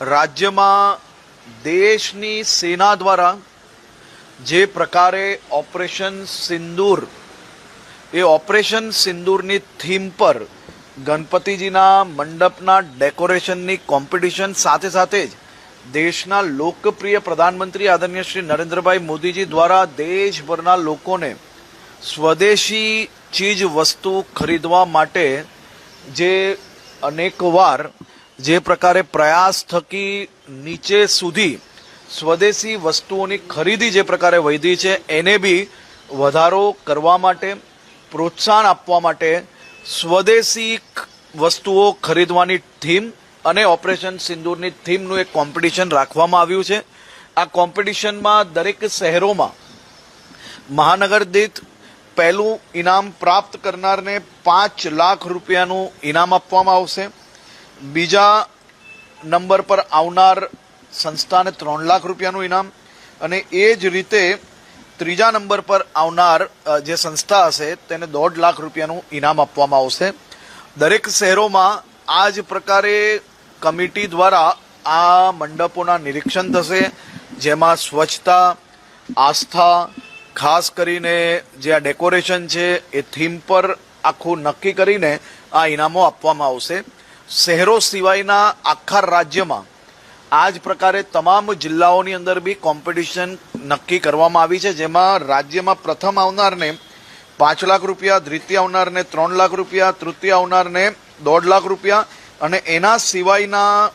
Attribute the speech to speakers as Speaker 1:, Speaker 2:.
Speaker 1: રાજ્યમાં દેશની સેના દ્વારા જે પ્રકારે ઓપરેશન સિંદૂર, એ ઓપરેશન સિંદૂરની થીમ પર ગણપતિજીના મંડપના ડેકોરેશનની કોમ્પિટિશન સાથે સાથે જ દેશના લોકપ્રિય પ્રધાનમંત્રી આદરણીય શ્રી નરેન્દ્રભાઈ મોદીજી દ્વારા દેશભરના લોકોને સ્વદેશી ચીજ વસ્તુ ખરીદવા માટે જે અનેકવાર જે પ્રકારે પ્રયાસ થકી નીચે સુધી સ્વદેશી વસ્તુઓની ખરીદી જે પ્રકારે વધી છે, એને બી વધારો કરવા માટે, પ્રોત્સાહન આપવા માટે સ્વદેશી વસ્તુઓ ખરીદવાની થીમ અને ઓપરેશન સિંદૂરની થીમનું એક કોમ્પિટિશન રાખવામાં આવ્યું છે. આ કોમ્પિટિશનમાં દરેક શહેરોમાં મહાનગર દીઠ પહેલું ઇનામ પ્રાપ્ત કરનારને પાંચ લાખ રૂપિયાનું ઇનામ આપવામાં આવશે. બીજા નંબર પર આવનાર સંસ્થાને ત્રણ લાખ રૂપિયાનું ઇનામ અને એ જ રીતે ત્રીજા નંબર પર આવનાર જે સંસ્થા હશે તેને દોઢ લાખ રૂપિયાનું ઇનામ આપવામાં આવશે. દરેક શહેરોમાં આ જ પ્રકારે કમિટી દ્વારા આ મંડપોના નિરીક્ષણ થશે, જેમાં સ્વચ્છતા, આસ્થા, ખાસ કરીને જે આ ડેકોરેશન છે એ થીમ પર આખું નક્કી કરીને આ ઇનામો આપવામાં આવશે. શહેરો સિવાયના આખા રાજ્યમાં આ જ પ્રકારે તમામ જિલ્લાઓની અંદર બી કોમ્પિટિશન નક્કી કરવામાં આવી છે, જેમાં રાજ્યમાં પ્રથમ આવનારને પાંચ લાખ રૂપિયા, દ્વિતીય આવનારને ત્રણ લાખ રૂપિયા, તૃતીય આવનારને દોઢ લાખ રૂપિયા અને એના સિવાયના